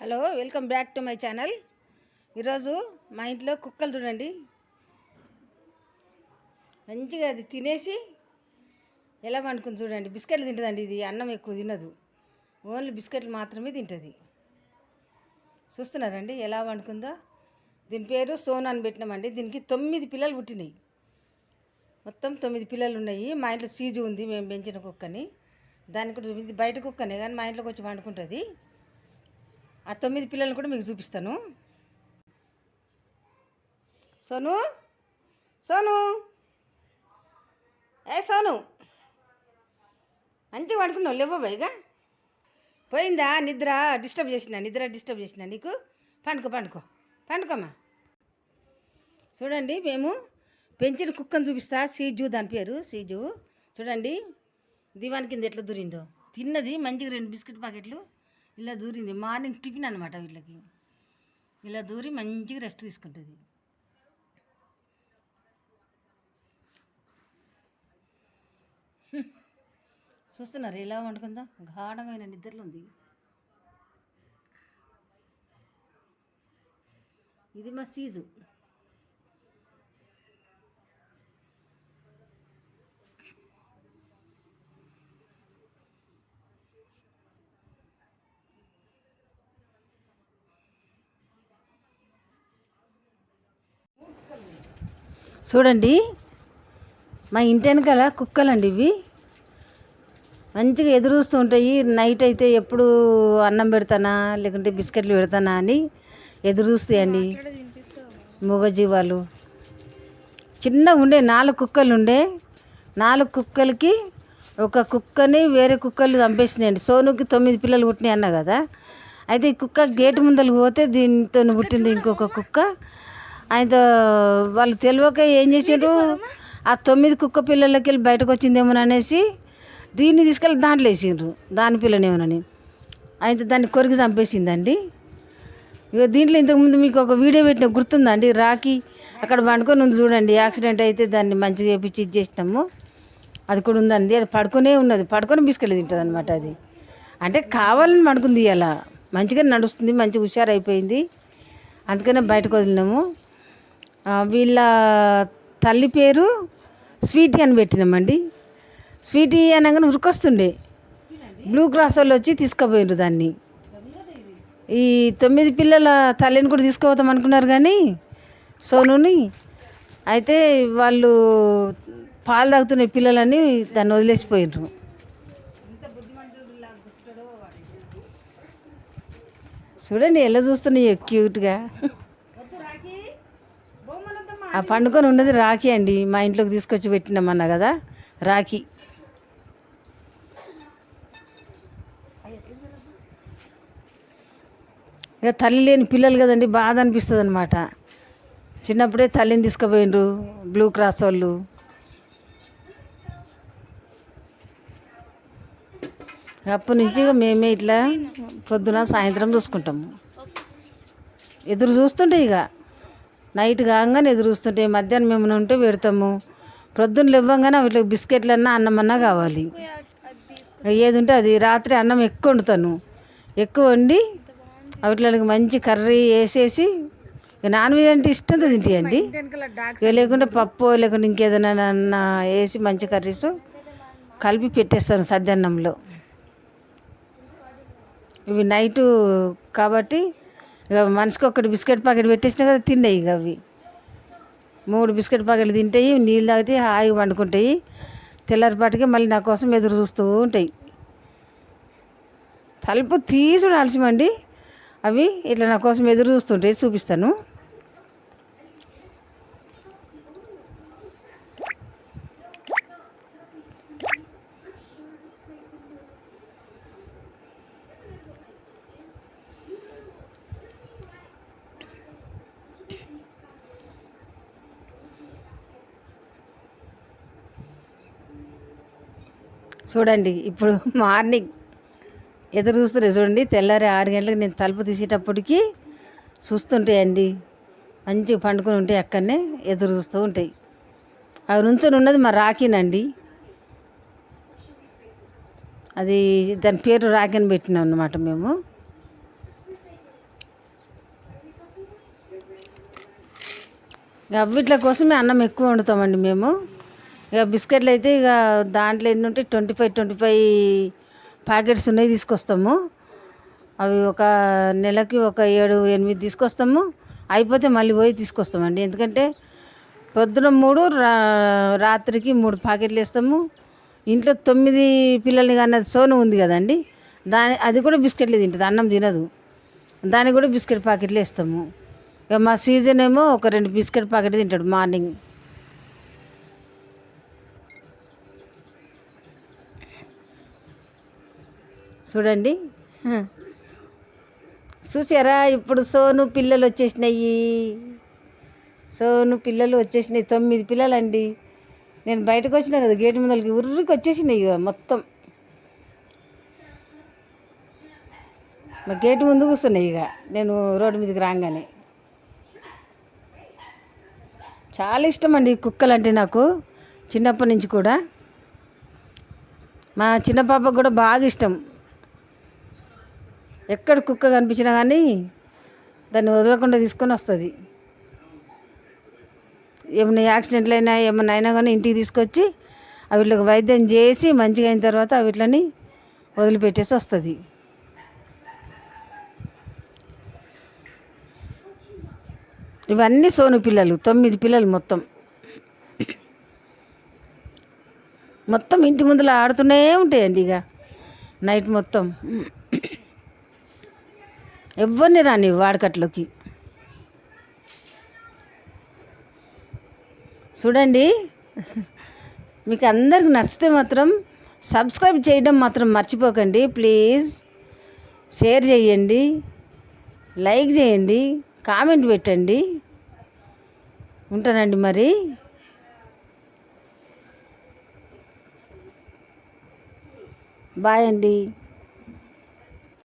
Hello welcome back to my channel. ఈరోజు మా ఇంట్లో కుక్కలు చూడండి. మంచిగా అది తినేసి ఎలా వండుకుంది చూడండి. బిస్కెట్లు తింటుందండి ఇది అన్నం ఎక్కువ తినదు. ఓన్లీ బిస్కెట్లు మాత్రమే తింటుంది. చూస్తున్నారండి ఎలా వండుకుందో? దీని పేరు సోనా అని పెట్టినామండి. దీనికి తొమ్మిది పిల్లలు పుట్టినాయి. మొత్తం తొమ్మిది పిల్లలు ఉన్నాయి. మా ఇంట్లో సీజు ఉంది మేము పెంచిన కుక్కని. దానికి కూడా ఇది బయట కుక్కనే కానీ మా ఇంట్లోకి వచ్చి వండుకుంటుంది. ఆ తొమ్మిది పిల్లల్ని కూడా మీకు చూపిస్తాను. సోను సోను. ఏ సోను? మంచిగా పడుకున్నావు లేవో పైగా పోయిందా? నిద్ర డిస్టర్బ్ చేసిన నిద్ర డిస్టర్బ్ చేసిన నీకు? పండుకో పండుకో. పండుకోమ్మా. చూడండి మేము పెంచిన కుక్కను చూపిస్తా. సీజు దాని పేరు సీజు. చూడండి దివాన్ కింద ఎట్లా దూరిందో. తిన్నది మంచిగా రెండు బిస్కెట్ ప్యాకెట్లు. ఇలా దూరింది. మార్నింగ్ టిఫిన్ అనమాట వీళ్ళకి. ఇలా దూరి మంచిగా రెస్ట్ తీసుకుంటుంది. చూస్తున్నారు ఎలా వండుకుందా? గాఢమైన నిద్రలో ఉంది. ఇది మా సీజు. చూడండి. మా ఇంటి వెనకాల కుక్కలండి ఇవి. మంచిగా ఎదురుస్తూ ఉంటాయి. నైట్ అయితే ఎప్పుడు అన్నం పెడతానా లేకుంటే బిస్కెట్లు పెడతానా అని ఎదురుస్తాయండి. మూగజీవాలు. చిన్న ఉండే నాలుగు కుక్కలు ఉండే. నాలుగు కుక్కలకి ఒక కుక్కని వేరే కుక్కలు చంపేసినాయండి సోనుకి తొమ్మిది పిల్లలు పుట్టినాయి అన్న కదా. అయితే ఈ కుక్క గేటు ముందలు పోతే దీంతో పుట్టింది ఇంకొక కుక్క. ఆయనతో వాళ్ళు తెలియక ఏం చేసారు ఆ తొమ్మిది కుక్క పిల్లలకి వెళ్ళి బయటకు వచ్చిందేమో అనేసి దీన్ని తీసుకెళ్ళి దాంట్లో వేసిండ్రు. దాని పిల్లనేమోనని. అయితే దాన్ని కొరికి చంపేసిందండి. ఇక దీంట్లో ఇంతకుముందు మీకు ఒక వీడియో పెట్టిన గుర్తుందండి? రాకి అక్కడ పండుకొని ఉంది చూడండి. యాక్సిడెంట్ అయితే దాన్ని మంచిగా చేపించి ఇచ్చేసినాము అది కూడా ఉందండి. అది పడుకునే ఉన్నది. పడుకొని బిస్కెట్లు తింటుంది అనమాట అది. అంటే కావాలని పడుకుంది ఇలా మంచిగా నడుస్తుంది. మంచిగా హుషారైపోయింది. అందుకనే బయటకు వదిలినాము. వీళ్ళ తల్లి పేరు స్వీటీ అని పెట్టినామండి. స్వీటీ అనగానే ఉరికొస్తుండే. బ్లూ క్రాస్ వాళ్ళు వచ్చి తీసుకుపోయారు దాన్ని. ఈ తొమ్మిది పిల్లల తల్లిని కూడా తీసుకుపోతాం అనుకున్నారు కానీ సోనుని. అయితే వాళ్ళు పాలు తాగుతున్న పిల్లలని దాన్ని వదిలేసిపోయారు చూడండి ఎలా చూస్తున్నాయో క్యూట్గా ఆ పండుకొని ఉన్నది రాఖీ అండి. మా ఇంట్లోకి తీసుకొచ్చి పెట్టినామన్నా కదా రాఖీ. ఇక తల్లి లేని పిల్లలు కదండి బాధ అనిపిస్తుంది అనమాట చిన్నప్పుడే తల్లిని తీసుకుపోయిండ్రు బ్లూ క్రాస్ వాళ్ళు. అప్పటి నుంచి ఇక మేమే ఇట్లా పొద్దున సాయంత్రం చూసుకుంటాము. ఎదురు చూస్తుంటే ఇక నైట్ కాగానే ఎదురుస్తుంటే మధ్యాహ్నం మేము ఉంటే పెడతాము. ప్రొద్దున లేవ్వంగానే వీటికి బిస్కెట్లన్నా అన్నమన్నా కావాలి. ఏది ఉంటే అది. రాత్రి అన్నం ఎక్కువ వండుతాను. ఎక్కువ వండి వాటికి మంచి కర్రీ వేసేసి ఇక నాన్ వెజ్ అంటే ఇష్టంతో తింటాయండి. ఇక లేకుంటే పప్పు లేకుంటే ఇంకేదైనా వేసి మంచి కర్రీస్ కలిపి పెట్టేస్తాను సద్దన్నంలో ఇవి నైటు కాబట్టి ఇక మనిషికి ఒకటి బిస్కెట్ ప్యాకెట్ పెట్టేసినా కదా తిన్నాయి ఇక అవి. మూడు బిస్కెట్ ప్యాకెట్లు తింటాయి నీళ్ళు తాగితే హాయిగా పండుకుంటాయి తెల్లారిపాటికి మళ్ళీ నా కోసం ఎదురు చూస్తూ ఉంటాయి. తలుపు తీసుడు ఆలస్యమండి అవి ఇట్లా నా కోసం ఎదురు చూస్తుంటాయి చూపిస్తాను. చూడండి ఇప్పుడు మార్నింగ్ ఎదురు చూస్తున్నాయి చూడండి తెల్లారి ఆరు గంటలకు నేను తలుపు తీసేటప్పటికి చూస్తుంటాయండి మంచిగా పండుకొని ఉంటాయి అక్కడనే ఎదురు చూస్తూ ఉంటాయి. అవి నుంచొని ఉన్నది మా రాకినండి అది దాని పేరు రాకీని పెట్టినాం అన్నమాట మేము. అవిట్ల కోసమే అన్నం ఎక్కువ వండుతామండి మేము. ఇక బిస్కెట్లు అయితే ఇక దాంట్లో ఎన్ని ఉంటే twenty five twenty five packets ఉన్నాయి తీసుకొస్తాము. అవి ఒక నెలకి ఒక ఏడు ఎనిమిది తీసుకొస్తాము. అయిపోతే మళ్ళీ పోయి తీసుకొస్తామండి. ఎందుకంటే పొద్దున మూడు రా రాత్రికి మూడు ప్యాకెట్లు వేస్తాము. ఇంట్లో తొమ్మిది పిల్లల్ని కానీ సోను ఉంది కదండి. దాని అది కూడా బిస్కెట్లు తింటుంది అన్నం తినదు. దానికి కూడా బిస్కెట్ ప్యాకెట్లు వేస్తాము. ఇక మా సీజన్ ఏమో ఒక రెండు బిస్కెట్ ప్యాకెట్ తింటాడు మార్నింగ్. చూడండి. చూసారా? ఇప్పుడు సోను పిల్లలు వచ్చేసినాయి. సోను పిల్లలు వచ్చేసినాయి. తొమ్మిది పిల్లలండి. నేను బయటకు వచ్చినా కదా గేటు ముందలకి ఉర్రికి వచ్చేసినాయి ఇక మొత్తం. మా గేటు ముందు కూర్చున్నాయి ఇక నేను రోడ్డు మీదకి రాగానే. చాలా ఇష్టం అండి కుక్కలు అంటే నాకు చిన్నప్పటి నుంచి కూడా. మా చిన్న పాపకు కూడా బాగా ఇష్టం. ఎక్కడ కుక్క కనిపించినా కానీ దాన్ని వదలకుండా తీసుకొని వస్తుంది. ఏమైనా యాక్సిడెంట్లు అయినా ఏమైనా అయినా కానీ ఇంటికి తీసుకొచ్చి వీటికి వైద్యం చేసి మంచిగా అయిన తర్వాత వీటిని వదిలిపెట్టేసి వస్తుంది. ఇవన్నీ సోను పిల్లలు తొమ్మిది పిల్లలు మొత్తం. మొత్తం ఇంటి ముందులో ఆడుతూనే ఉంటాయండి ఇక. నైట్ మొత్తం. ఎవరిని రాని వాడకట్లోకి. చూడండి మీకు అందరికి నచ్చితే మాత్రం సబ్స్క్రైబ్ చేయడం మాత్రం మర్చిపోకండి. ప్లీజ్ షేర్ చేయండి లైక్ చేయండి కామెంట్ పెట్టండి. ఉంటానండి మరి. బాయ్ అండి.